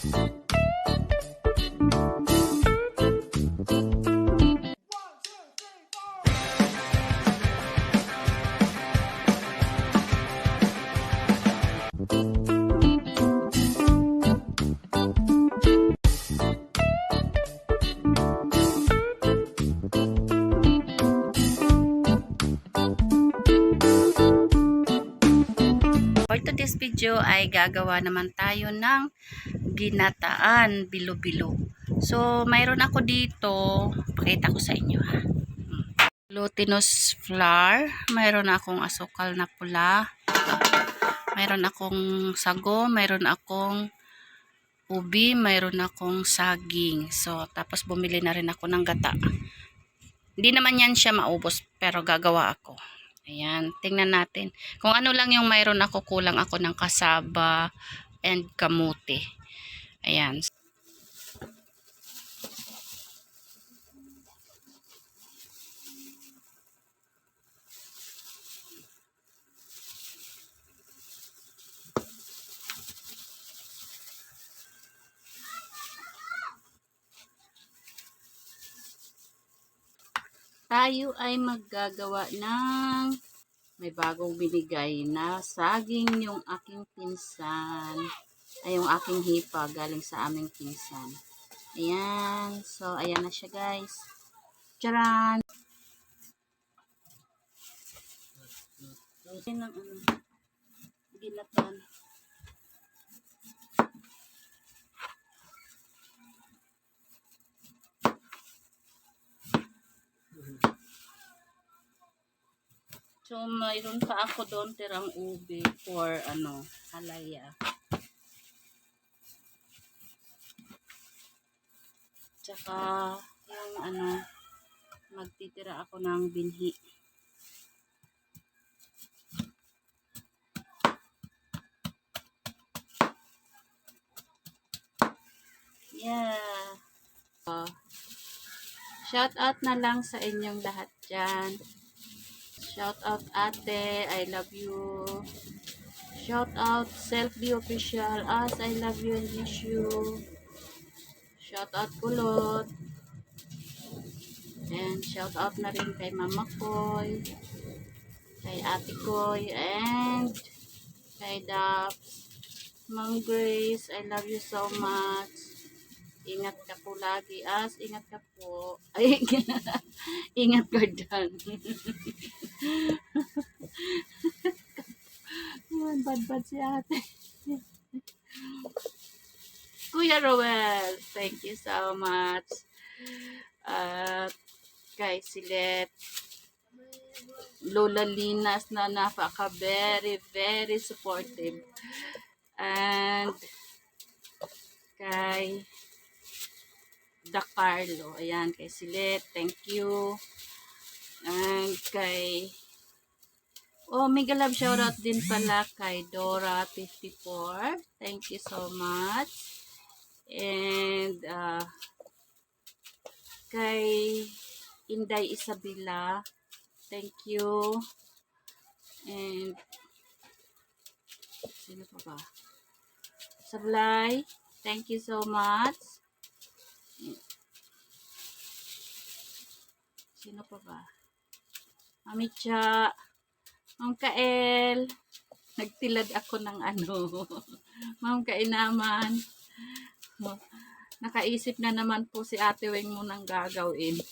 For today's video ay gagawa naman tayo ng ginataan bilo-bilo. So, mayroon ako dito, pakita ko sa inyo ha. Glutinous flour, mayroon akong asukal na pula, mayroon akong sago, mayroon akong ubi, mayroon akong saging. So, tapos bumili na rin ako ng gata. Hindi naman yan siya maubos, pero gagawa ako. Ayan, tingnan natin. Kung ano lang yung mayroon ako, kulang ako ng kasaba and kamuti. Ayan. Tayo ay maggagawa ng may bagong binigay na saging yung aking pinsan. Ay, yung aking hipa galing sa aming pinsan. Ayan. So, ayan na siya guys. Charan! Ayan ang ano. Ginatan. So, mayroon pa ako doon tirang ube for ano, halaya. Tsaka, yung ano, magtitira ako ng binhi. Yeah. Uh, shout out na lang sa inyong lahat dyan. Shout out ate, I love you. Shout out self-view official, as I love you and miss you. Shout out kulot. And shout out na rin kay mama koy, kay ate koy, and kay Daps. Ma'am Grace, I love you so much. Ingat ka po lagi. As, ingat ka po. Ay, ingat ka dyan. Bad-bad si ate. Kuya Roel, thank you so much. At kay Silet, Lola Linas na napaka very, very supportive. And kay Da Carlo, ayan, kay Silet, thank you. And kay Oh, mega love shoutout din pala kay Dora54. Thank you so much. And uh, kay Inday Isabela. Thank you. And sino pa ba? Sablay. Thank you so much. Sino pa ba? Mami Cha. Ma'am Kael. Nagtilad ako ng ano. Ma'am Kainaman. Nakaisip na naman po si Ate Weng mo nang gagawin.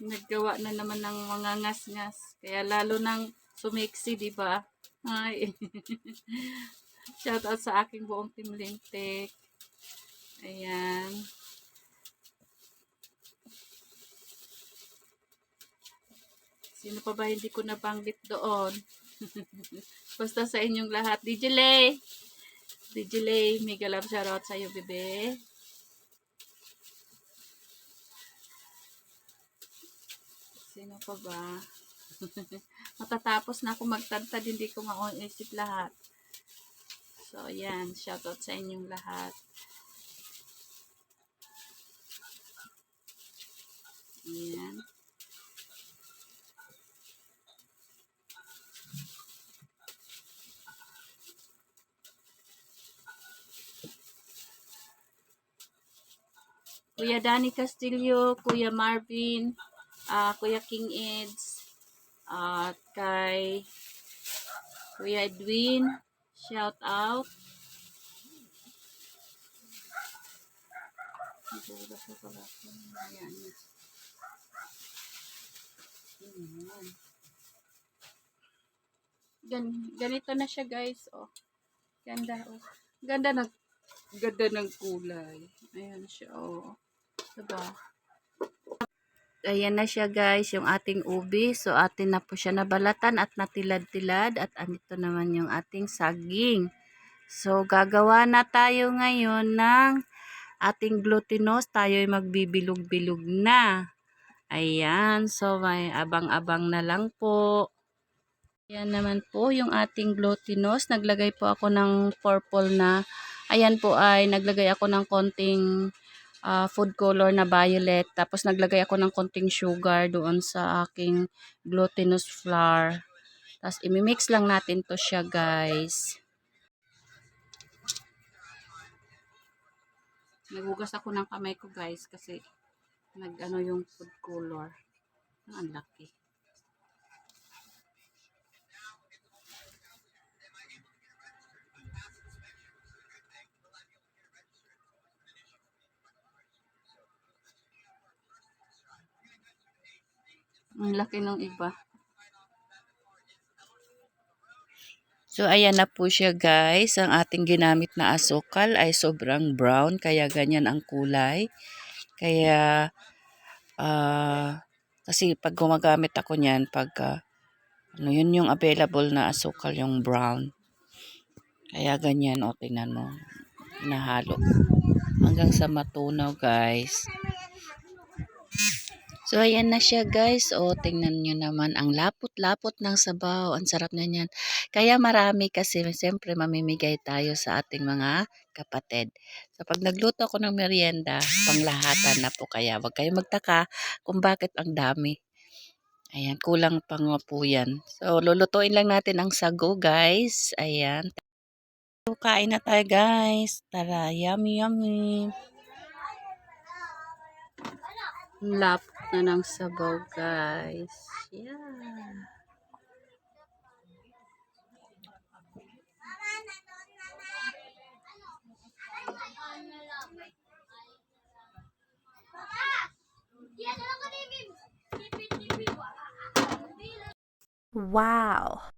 Naggawa na naman ng mga ngas-ngas. Kaya lalo nang sumiksi, di ba? Ay. Shout out sa aking buong team Lintik. Ayan. Sino pa ba hindi ko nabanggit doon? Basta sa inyong lahat. DJ Lay! DJ Lay, mega love shoutout sa iyo, bebe. Sino pa ba? Matatapos na ako magtantad, hindi ko maisip lahat. So, ayan. Shoutout sa inyong lahat. Ayan. Kuya Danny Castillo, Kuya Marvin, ah, Kuya King Eds, at kay Kuya Edwin, shout out. Gan ganito na siya guys, oh. Ganda, oh. Ganda ng ganda ng kulay. Ayan siya, oh. Diba? Ayan na siya guys, yung ating ubi. So, atin na po siya nabalatan at natilad-tilad. At andito naman yung ating saging. So, gagawa na tayo ngayon ng ating glutinous. Tayo ay magbibilog-bilog na. Ayan. So, may abang-abang na lang po. Ayan naman po yung ating glutinous. Naglagay po ako ng purple na. Ayan po ay naglagay ako ng konting ah, food color na violet. Tapos naglagay ako ng konting sugar doon sa aking glutinous flour. Tapos imimix lang natin to siya guys. Nagugas ako ng kamay ko guys kasi nag-ano yung food color. Ang laki. Ang laki ng iba. So, ayan na po siya guys. Ang ating ginamit na asukal ay sobrang brown. Kaya ganyan ang kulay. Kaya, ah, kasi pag gumagamit ako niyan, pag, ah, ano yun yung available na asukal, yung brown. Kaya ganyan, o tingnan mo. Nahalo. Hanggang sa matunaw guys. So, ayan na siya guys. O, tingnan nyo naman. Ang lapot-lapot ng sabaw. Ang sarap na niyan. Kaya marami kasi, siyempre, mamimigay tayo sa ating mga kapatid. So, pag nagluto ako ng merienda, panglahatan na po. Kaya, wag kayo magtaka kung bakit ang dami. Ayan, kulang pa nga po yan. So, lulutuin lang natin ang sago, guys. Ayan. So, kain na tayo, guys. Tara, yummy, yummy. Lapot na ng sabaw, guys. Yeah. Wow.